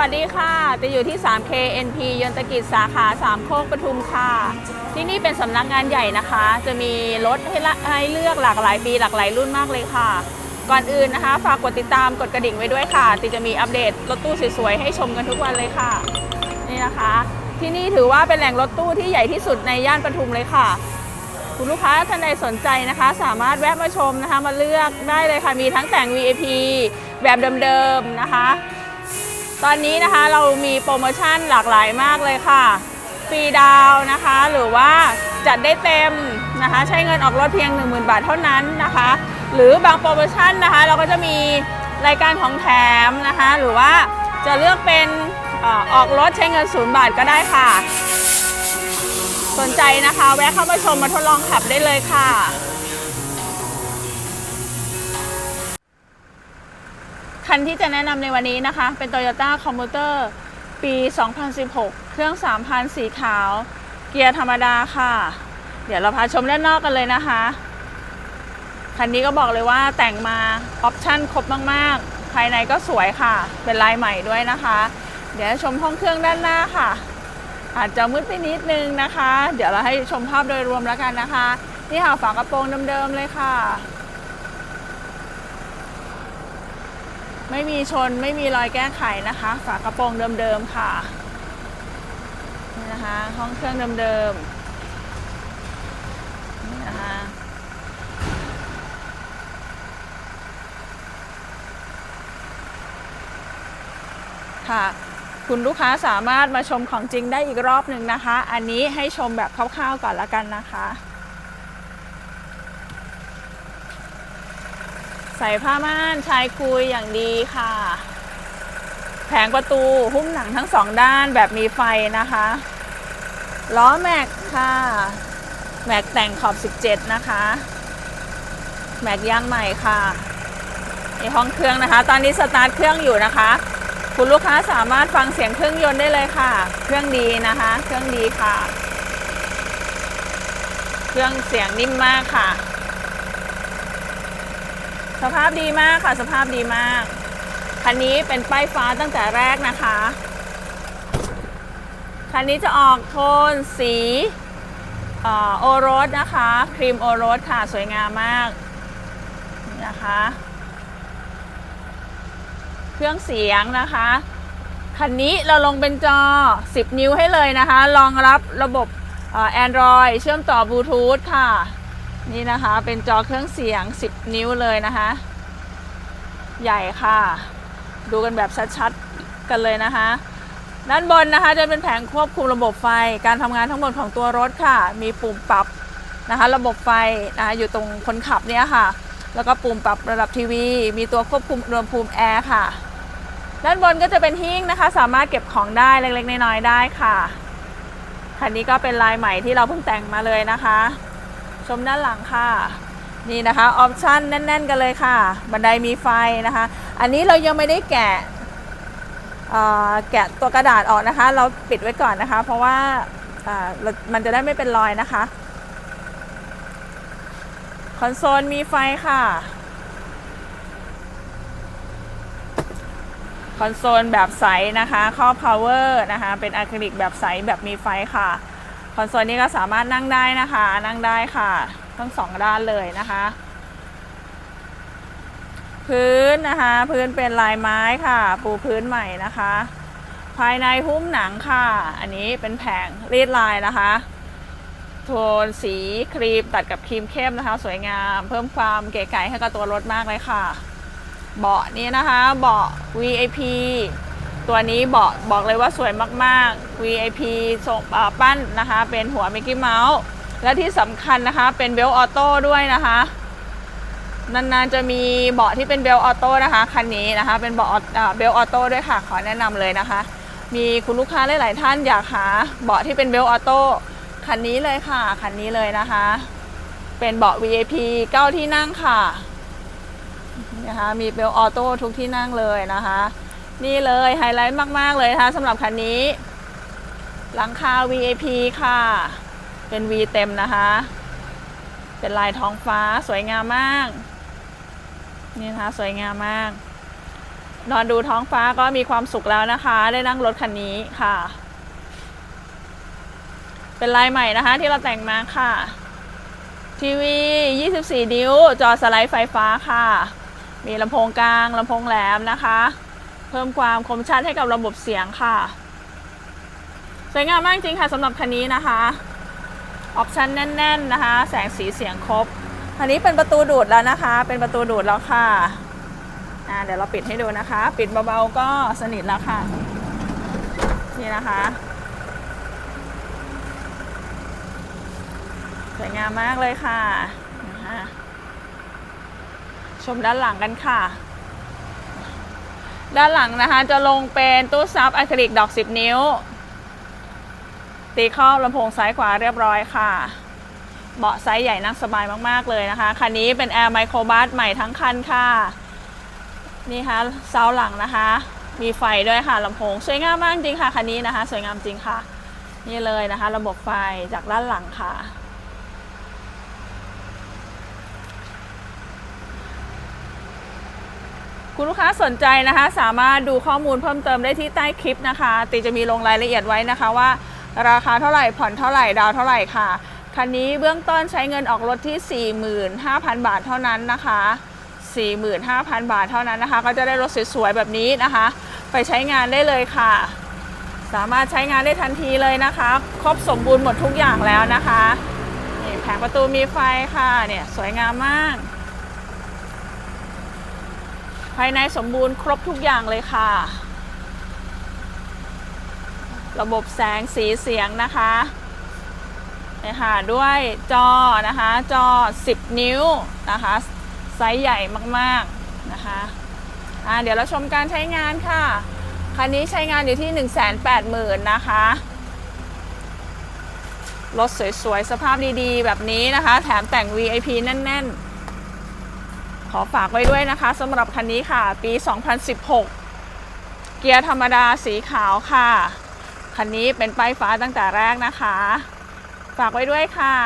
วัสดีค่ะ จะอยู่ที่ 3K NP ยนตกิจสาขา3โคกปทุมค่ะ ที่นี่เป็นสำนักงานใหญ่นะคะ จะมีรถให้ให้เลือกหลากหลายปีหลากหลายรุ่นมากเลยค่ะ ก่อนอื่นนะคะ ฝากกดติดตามกดกระดิ่งไว้ด้วยค่ะติจะมีอัปเดตรถตู้สวยๆให้ชมกันทุกวันเลยค่ะ นี่นะคะ ที่นี่ถือว่าเป็นแหล่งรถตู้ที่ใหญ่ที่สุดในย่านปทุมเลยค่ะ คุณลูกค้าท่านใดสนใจนะคะ สามารถแวะมาชมนะคะ มาเลือกได้เลยค่ะมีทั้งแต่ง VIP แบบเดิมๆนะคะ ตอนนี้นะคะเรามีโปรโมชั่นหลากหลายมากเลยค่ะฟรีดาวนะคะ หรือว่าจัดได้เต็มนะคะ ใช้เงินออกรถเพียง 10,000 บาทเท่านั้นนะคะ หรือบางโปรโมชั่นนะคะ เราก็จะมีรายการของแถมนะคะ หรือว่าจะเลือกเป็นออกรถใช้เงินศูนย์บาทก็ได้ค่ะ สนใจนะคะ แวะเข้ามาชมมาทดลองขับได้เลยค่ะ ที่จะแนะนำในวันนี้นะคะ เป็น Toyota Commuter ปี 2016 เครื่อง 3,000 สีขาว เกียร์ธรรมดาค่ะ เดี๋ยวเราพาชมด้านนอกกันเลยนะคะ คันนี้ก็บอกเลยว่าแต่งมาออปชั่นครบมาก ๆ ภายในก็สวยค่ะ เป็นลายใหม่ด้วยนะคะ เดี๋ยวชมห้องเครื่องด้านหน้าค่ะ อาจจะมืดไปนิดนึงนะคะ เดี๋ยวเราให้ชมภาพโดยรวมแล้วกันนะคะ นี่ค่ะฝากระโปรงเดิมๆเลยค่ะ ไม่มีชนไม่มีรอยแก้ไขนะคะ ฝากระโปรงเดิมๆค่ะนี่นะคะห้องเครื่องเดิมๆนี่นะคะค่ะคุณลูกค้าสามารถมาชมของจริงได้อีกรอบหนึ่งนะคะ อันนี้ให้ชมแบบคร่าวๆก่อนละกันนะคะ ใส่ผ้าม่านชายคุยอย่างดีค่ะ แผงประตูหุ้มหนังทั้งสองด้านแบบมีไฟนะคะ ล้อแม็กค่ะ แม็กแต่งขอบ 17 นะคะ แม็กยางใหม่ค่ะในห้องเครื่องนะคะ ตอนนี้สตาร์ทเครื่องอยู่นะคะ คุณลูกค้าสามารถฟังเสียงเครื่องยนต์ได้เลยค่ะ เครื่องดีนะคะ เครื่องดีค่ะ เครื่องเสียงนิ่มมากค่ะ สภาพดีมากค่ะ สภาพดีมาก คันนี้เป็นป้ายฟ้าตั้งแต่แรกนะคะ คันนี้จะออกโทนสีอโอรสนะคะ ครีมโอรสค่ะ สวยงามมากนะคะ เครื่องเสียงนะคะ คันนี้เราลงเป็นจอ 10 นิ้วให้เลยนะคะ รองรับระบบแอนดรอยเชื่อมต่อบลูทูธค่ะ นี่นะคะเป็นจอเครื่องเสียง 10 นิ้วเลยนะคะ ใหญ่ค่ะ ดูกันแบบชัดๆ กันเลยนะคะ ด้านบนนะคะจะเป็นแผงควบคุมระบบไฟการทำงานทั้งหมดของตัวรถค่ะ มีปุ่มปรับนะคะ ระบบไฟนะคะอยู่ตรงคนขับเนี่ยค่ะ แล้วก็ปุ่มปรับระดับทีวี มีตัวควบคุมอุณหภูมิแอร์ค่ะ ด้านบนก็จะเป็นหิ้งนะคะ สามารถเก็บของได้เล็กๆน้อยๆได้ค่ะคันนี้ก็เป็นลายใหม่ที่เราเพิ่งแต่งมาเลยนะคะ ชมด้านหลังค่ะ นี่นะคะออปชั่นแน่น ๆ กันเลยค่ะ บันไดมีไฟนะคะ อันนี้เรายังไม่ได้แกะแกะตัวกระดาษออกนะคะ เราปิดไว้ก่อนนะคะ เพราะว่าามันจะได้ไม่เป็นรอยนะคะ คอนโซลมีไฟค่ะ คอนโซลแบบใสนะคะครอ power นะคะ เป็นอะคริลิกแบบใสแบบมีไฟค่ะ คอนโซลนี้ก็สามารถนั่งได้นะคะ นั่งได้ค่ะ ทั้งสองด้านเลยนะคะ พื้นนะคะ พื้นเป็นลายไม้ค่ะ ปูพื้นใหม่นะคะ ภายในหุ้มหนังค่ะ อันนี้เป็นแผงรีดลายนะคะโทนสีครีมตัดกับครีมเข้มนะคะ สวยงาม เพิ่มความเก๋ไก๋ให้กับตัวรถมากเลยค่ะ เบาะนี้นะคะ เบาะ VIP ตัวนี้เบาะบอกเลยว่าสวยมากๆ VIP ส่งปั้นนะคะ เป็นหัวมิกกี้เมาส์และที่สำคัญนะคะเป็นเบลออโต้ด้วยนะคะนานๆจะมีเบาะที่เป็นเบลออโต้นะคะคันนี้นะคะ เป็นเบาะเบลออโต้ด้วยค่ะ ขอแนะนำเลยนะคะ มีคุณลูกค้าหลายๆท่านอยากหาเบาะที่เป็นเบลออโต้คันนี้เลยค่ะคันนี้เลยนะคะ เป็นเบาะ VIP 9 ที่นั่งค่ะนะคะมีเบลออโต้ทุกที่นั่งเลยนะคะ นี่เลยไฮไลท์มาก ๆ เลยนะคะสำหรับคันนี้ หลังคา VIP ค่ะ เป็น V เต็มนะคะ เป็นลายท้องฟ้าสวยงามมาก นี่นะคะ สวยงามมาก นอนดูท้องฟ้าก็มีความสุขแล้วนะคะ ได้นั่งรถคันนี้ค่ะ เป็นลายใหม่นะคะที่เราแต่งมาค่ะ ทีวี 24 นิ้ว จอสไลด์ไฟฟ้าค่ะ มีลำโพงกลางลำโพงแหลมนะคะ เพิ่มความคมชัดให้กับระบบเสียงค่ะ สวยงามมากจริงค่ะสำหรับคันนี้นะคะออปชันแน่น ๆนะคะ แสงสีเสียงครบอันนี้เป็นประตูดูดแล้วนะคะ เป็นประตูดูดแล้วค่ะอ่าเดี๋ยวเราปิดให้ดูนะคะ ปิดเบาๆก็สนิทแล้วค่ะ นี่นะคะสวยงามมากเลยค่ะนะคะชมด้านหลังกันค่ะ ด้านหลังนะคะจะลงเป็นตู้ซับอะคริลิกดอก 10 นิ้ว ตีครอบลำโพงซ้ายขวาเรียบร้อยค่ะ เบาะไซส์ใหญ่นั่งสบายมากๆเลยนะคะ คันนี้เป็น Air Micro Bus ใหม่ทั้งคันค่ะ นี่ค่ะเสาหลังนะคะ มีไฟด้วยค่ะลำโพง สวยงามมากจริงค่ะ คันนี้นะคะ สวยงามจริงค่ะ นี่เลยนะคะ ระบบไฟจากด้านหลังค่ะ คุณลูกค้าสนใจนะคะ สามารถดูข้อมูลเพิ่มเติมได้ที่ใต้คลิปนะคะ ตีจะมีลงรายละเอียดไว้นะคะว่า ราคาเท่าไหร่ผ่อนเท่าไหร่ดาวเท่าไหร่ค่ะคันนี้เบื้องต้นใช้เงินออกรถที่ 45,000 บาทเท่านั้นนะคะ 45,000 บาทเท่านั้นนะคะ ก็จะได้รถสวยๆแบบนี้นะคะ ไปใช้งานได้เลยค่ะ สามารถใช้งานได้ทันทีเลยนะคะ ครบสมบูรณ์หมดทุกอย่างแล้วนะคะนี่แผงประตูมีไฟค่ะเนี่ยสวยงามมากายในสมบูรณ์ครบทุกอย่างเลยค่ะ ระบบแสงสีเสียงนะคะนี่ค่ะด้วยจอนะคะ จอ 10 นิ้วนะคะ ไซส์ใหญ่มากๆนะคะเดี๋ยวเราชมการใช้งานค่ะ คันนี้ใช้งานอยู่ที่ 180,000 นะคะ รถสวยๆ สภาพดีๆ แบบนี้นะคะ แถมแต่ง VIP แน่น ๆ ขอฝากไว้ด้วยนะคะสำหรับคันนี้ค่ะ ปี 2016 เกียร์ธรรมดาสีขาวค่ะ คันนี้เป็นป้ายฟ้าตั้งแต่แรกนะคะ ฝากไว้ด้วยค่ะ